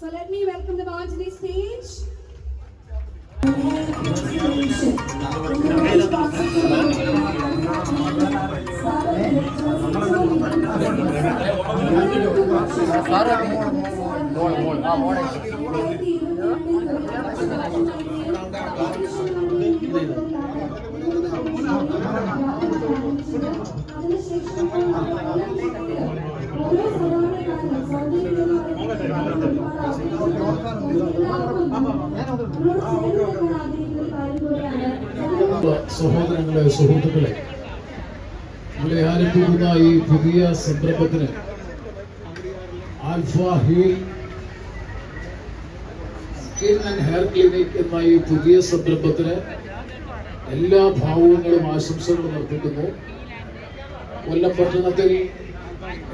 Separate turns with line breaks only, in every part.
So let me welcome the Manjali stage. More, stage.
സഹോദരങ്ങളെ സുഹൃത്തുക്കളെ ഇവിടെ ആരംഭിക്കുന്ന ഈ പുതിയ സംരംഭത്തിന് Alpha Heal skin and hair clinic എന്ന ഈ പുതിയ സംരംഭത്തിന് എല്ലാ ഭാവങ്ങളും ആശംസകളും അർപ്പിക്കുന്നു. കൊല്ലം പട്ടണത്തിൽ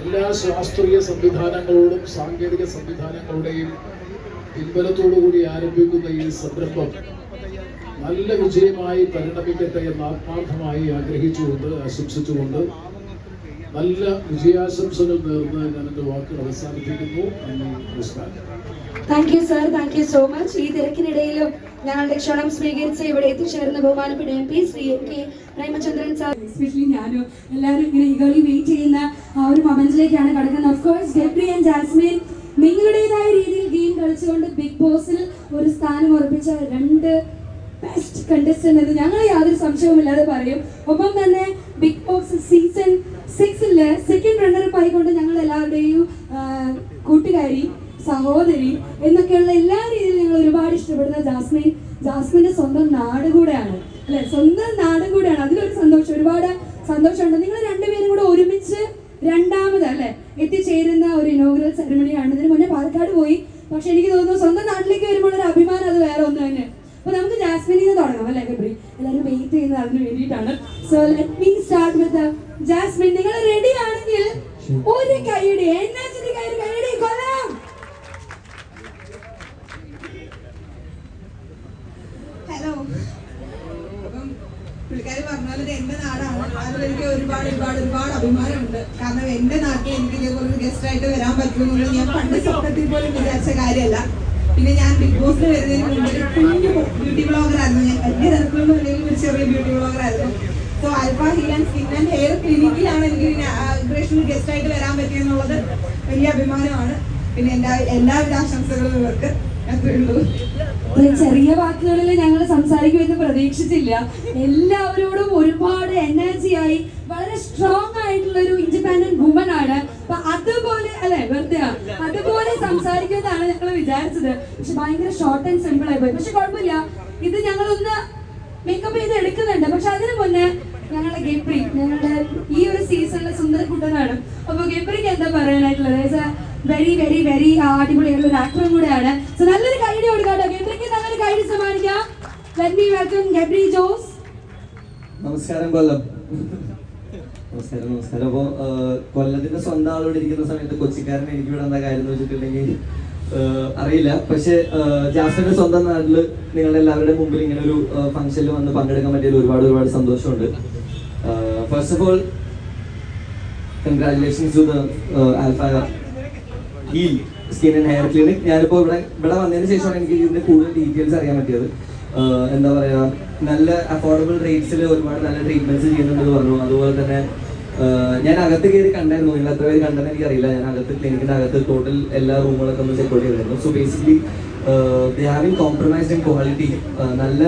എല്ലാ ശാസ്ത്രീയ സംവിധാനങ്ങളോടും സാങ്കേതിക സംവിധാനങ്ങളുടെയും പിൻബലത്തോടു കൂടി ആരംഭിക്കുന്ന ഈ സംരംഭം നല്ല വിജയമായി പരിണമിക്കട്ടെ എന്ന് ആത്മാർത്ഥമായി ആഗ്രഹിച്ചുകൊണ്ട് ആശംസിച്ചുകൊണ്ട് നല്ല വിജയാശംസകൾ നേർന്ന് ഞാൻ എന്റെ വാക്കുകൾ അവസാനിപ്പിക്കുന്നു. നന്ദി നമസ്കാരം.
Thank you sir thank you so much ഈ തിരക്കിനിടയിലും ഞങ്ങളുടെ ക്ഷണം സ്വീകരിച്ച് ഇവിടെ എത്തിച്ചേർന്ന ബഹുമാനപ്പെട്ട M P Shri M K Premachandran sir
especially ഞാനും. എല്ലാവരും ഇങ്ങനെ ഈഗർലി വെയിറ്റ് ചെയ്യുന്ന ആ ഒരു മൊമെന്റിലേക്കാണ് കടക്കുന്നത്. Of course Gabri and Jasmine നിങ്ങളുടേതായ രീതിയിൽ ഗെയിം കളിച്ചുകൊണ്ട് ബിഗ് ബോസിൽ ഒരു സ്ഥാനം ഉറപ്പിച്ച രണ്ട് ബെസ്റ്റ് കണ്ടസ്റ്റന്റ് എന്ന് ഞങ്ങൾ യാതൊരു സംശയവുമില്ലാതെ പറയും. ഒപ്പം തന്നെ ബിഗ് ബോസ് സീസൺ സിക്സിൽ സെക്കൻഡ് റണ്ണറപ്പ് ആയിക്കൊണ്ട് ഞങ്ങൾ എല്ലാവരുടെയും കൂട്ടുകാരി സഹോദരി എന്നൊക്കെയുള്ള എല്ലാ രീതിയിലും ഞങ്ങൾ ഒരുപാട് ഇഷ്ടപ്പെടുന്ന ജാസ്മിൻ. ജാസ്മിന്റെ സ്വന്തം നാട് കൂടെയാണ്. അല്ലെ? സ്വന്തം നാട് കൂടെയാണ്. അതിലൊരു സന്തോഷം ഒരുപാട് സന്തോഷമുണ്ട്. നിങ്ങൾ രണ്ടുപേരും കൂടെ ഒരുമിച്ച് രണ്ടാമത് അല്ലെ എത്തിച്ചേരുന്ന ഒരു ഇനോഗ്രൽ സെറമണിയാണ് ഇതിന് മുന്നേ പാലക്കാട് പോയി. പക്ഷെ എനിക്ക് തോന്നുന്നു സ്വന്തം നാട്ടിലേക്ക് വരുമ്പോൾ ഒരു അത് വേറെ ഒന്ന് തന്നെ അപ്പൊ നമുക്ക് ജാസ്മിനിൽ എല്ലാവരും വെയിറ്റ് ചെയ്യുന്ന അതിന് വേണ്ടിയിട്ടാണ്. So let me start with Jasmine നിങ്ങൾ റെഡി ആണെങ്കിൽ ഒരു കൈയുടെ എനർജി കൈയുടെ കൈയുടെ കൊല്ലാം
ഹലോ അപ്പം പുള്ളിക്കാരി പറഞ്ഞാൽ ഇത് എന്റെ നാടാണ്. അതിൽ എനിക്ക് ഒരുപാട് ഒരുപാട് ഒരുപാട് അഭിമാനമുണ്ട്. കാരണം എന്റെ നാട്ടിൽ എനിക്ക് ഇതേപോലെ ഗസ്റ്റ് ആയിട്ട് വരാൻ പറ്റുമെന്നുള്ളത് ഞാൻ പണ്ട് സ്വപ്നത്തിൽ പോലും വിചാരിച്ച കാര്യമല്ല. പിന്നെ ഞാൻ ബിഗ് ബോസിൽ വരുന്നതിന് മുമ്പ് ഒരു കുഞ്ഞു ബ്യൂട്ടി ബ്ലോഗർ ആയിരുന്നു ഞാൻ വലിയ അല്ലെങ്കിൽ ഒരു ചെറിയ ബ്യൂട്ടി ബ്ലോഗർ ആയിരുന്നു. So Alpha Heal and skin and hair ക്ലിനിക്കിലാണ് എനിക്ക് ഇൻഗ്രേഷനിൽ ഗസ്റ്റ് ആയിട്ട് വരാൻ പറ്റിയെന്നുള്ളത് വലിയ അഭിമാനമാണ്. പിന്നെ എല്ലാ എല്ലാവിധ ആശംസകളും ഇവർക്ക്.
ചെറിയ വാക്കുകളിൽ ഞങ്ങൾ സംസാരിക്കുമെന്ന് പ്രതീക്ഷിച്ചില്ല. എല്ലാവരോടും ഒരുപാട് എനർജി ആയി വളരെ സ്ട്രോങ് ആയിട്ടുള്ള ഒരു ഇൻഡിപെൻഡന്റ് വുമൺ ആണ്. അപ്പൊ അതുപോലെ അല്ലെ വെറുതെ അതുപോലെ സംസാരിക്കുമെന്നാണ് ഞങ്ങൾ വിചാരിച്ചത്. പക്ഷെ ഭയങ്കര ഷോർട്ട് ആൻഡ് സിമ്പിൾ ആയി പോയി. പക്ഷെ കുഴപ്പമില്ല. ഇത് ഞങ്ങളൊന്ന് മേക്കപ്പ് ചെയ്ത് എടുക്കുന്നുണ്ട്. പക്ഷെ അതിനു മുന്നേ ഞങ്ങളുടെ ഗബ്രി ഞങ്ങളുടെ ഈ ഒരു സീസണിലെ സുന്ദര കുട്ടനാണ് അപ്പൊ ഗബ്രിക്ക് എന്താ പറയാനായിട്ടുള്ളത്? വെരി വെരി വെരി അടിപൊളിയായിട്ടുള്ള ഒരു ആക്ടറും കൂടെയാണ്. സോ നല്ലൊരു കൈഡി കൊടുക്കാട്ടോ ഗെബ്രിക്ക് നല്ലൊരു കൈഡി സമ്മാനിക്കാം. വെൽക്കം ഗബ്രി ജോസ്.
നമസ്കാരം കൊല്ലം. നമസ്കാരം നമസ്കാരം. അപ്പോ കൊല്ലത്തിന്റെ സ്വന്തം ആളോട് ഇരിക്കുന്ന സമയത്ത് കൊച്ചിക്കാരൻ എനിക്ക് ഇവിടെ എന്താ കാര്യം എന്ന് വെച്ചിട്ടുണ്ടെങ്കിൽ അറിയില്ല. പക്ഷെ ജാസിന്റെ സ്വന്തം നാട്ടിൽ നിങ്ങളുടെ എല്ലാവരുടെ മുമ്പിൽ ഇങ്ങനെ ഒരു ഫംഗ്ഷനിൽ വന്ന് പങ്കെടുക്കാൻ പറ്റിയതിൽ ഒരുപാട് ഒരുപാട് സന്തോഷമുണ്ട്. First of all congratulations to the Alpha skin and hair clinic ഞാനിപ്പോൾ ഇവിടെ ഇവിടെ വന്നതിന് ശേഷമാണ് എനിക്ക് ഇതിന്റെ കൂടുതൽ ഡീറ്റെയിൽസ് അറിയാൻ പറ്റിയത്. എന്താ പറയാ നല്ല അഫോർഡബിൾ റേറ്റ്സിൽ ഒരുപാട് നല്ല ട്രീറ്റ്മെന്റ്സ് ചെയ്യുന്നുണ്ടെന്ന് പറഞ്ഞു. അതുപോലെ തന്നെ ഞാൻ അകത്ത് കയറി കണ്ടായിരുന്നു. നിങ്ങൾ എത്ര പേര് കണ്ടെന്ന് എനിക്കറിയില്ല. ഞാൻ അകത്ത് ക്ലിനിക്കിന്റെ അകത്ത് ടോട്ടൽ എല്ലാ റൂമുകളൊക്കെ ഒന്ന് ചെക്ക് ചെയ്തായിരുന്നു so basically they having compromised in quality നല്ല